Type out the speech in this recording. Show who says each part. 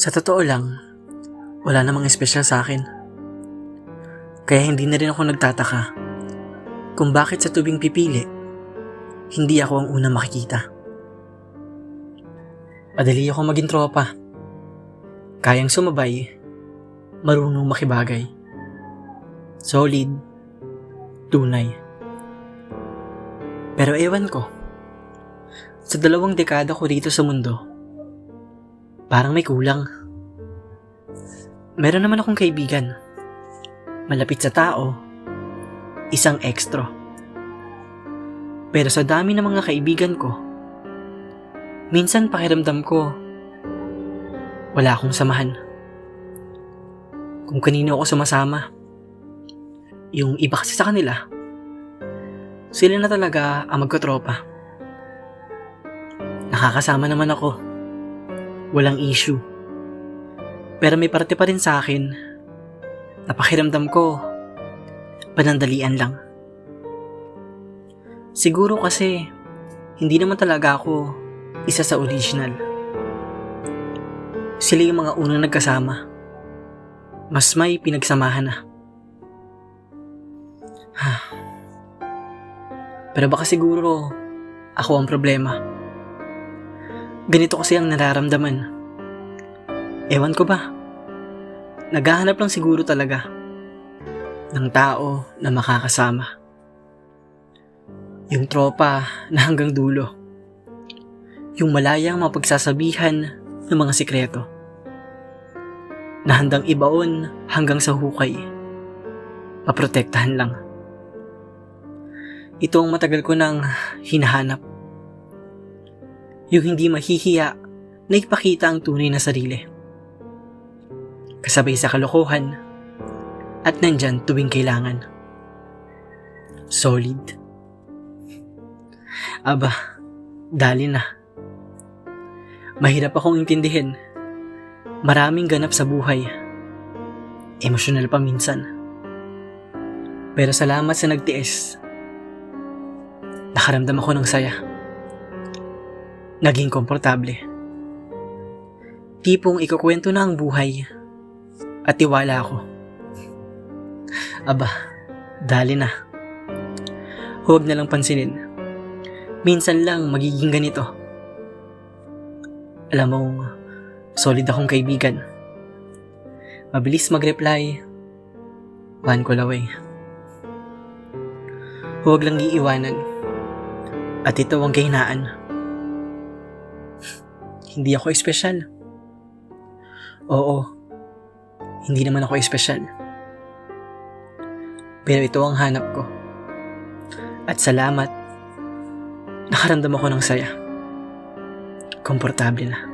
Speaker 1: Sa totoo lang, wala namang espesyal sa akin. Kaya hindi na rin ako nagtataka kung bakit sa tubing pipili, hindi ako ang unang makikita. Madali ako maging tropa. Kayang sumabay, marunong makibagay. Solid, tunay. Pero ewan ko, sa dalawang dekada ko rito sa mundo, parang may kulang. Meron naman akong kaibigan. Malapit sa tao, isang ekstro. Pero sa dami ng mga kaibigan ko, minsan pakiramdam ko, wala akong samahan. Kung kanino ako sumasama. Yung iba kasi sa kanila, sila na talaga ang magkatropa. Nakakasama naman ako. Walang issue. Pero may parte pa rin sa akin na ko panandalian lang. Siguro kasi hindi naman talaga ako isa sa original. Sila yung mga unang nagkasama. Mas may pinagsamahan na. Pero baka siguro ako ang problema. Ganito kasi ang nararamdaman. Ewan ko ba? Naghahanap lang siguro talaga ng tao na makakasama. Yung tropa na hanggang dulo. Yung malayang mapagsasabihan ng mga sikreto. Na handang ibaon hanggang sa hukay. Paprotektahan lang. Ito ang matagal ko nang hinahanap. Yung hindi mahihiya na ipakita ang tunay na sarili. Kasabay sa kalokohan at nandyan tuwing kailangan. Solid. Aba, dali na. Mahirap akong intindihin. Maraming ganap sa buhay. Emosyonal pa minsan. Pero salamat sa nagtiis. Nakaramdam ako ng saya. Naging komportable. Tipong ikukwento na ang buhay at tiwala ako. Aba, dali na. Huwag na lang pansinin. Minsan lang magiging ganito. Alam mo, solid akong kaibigan. Mabilis mag-reply. One call away. Huwag lang iiwanan. At ito ang kahinaan. Hindi ako espesyal. Oo, hindi naman ako espesyal. Pero ito ang hanap ko. At salamat, nakaramdam ako ng saya. Komportable na.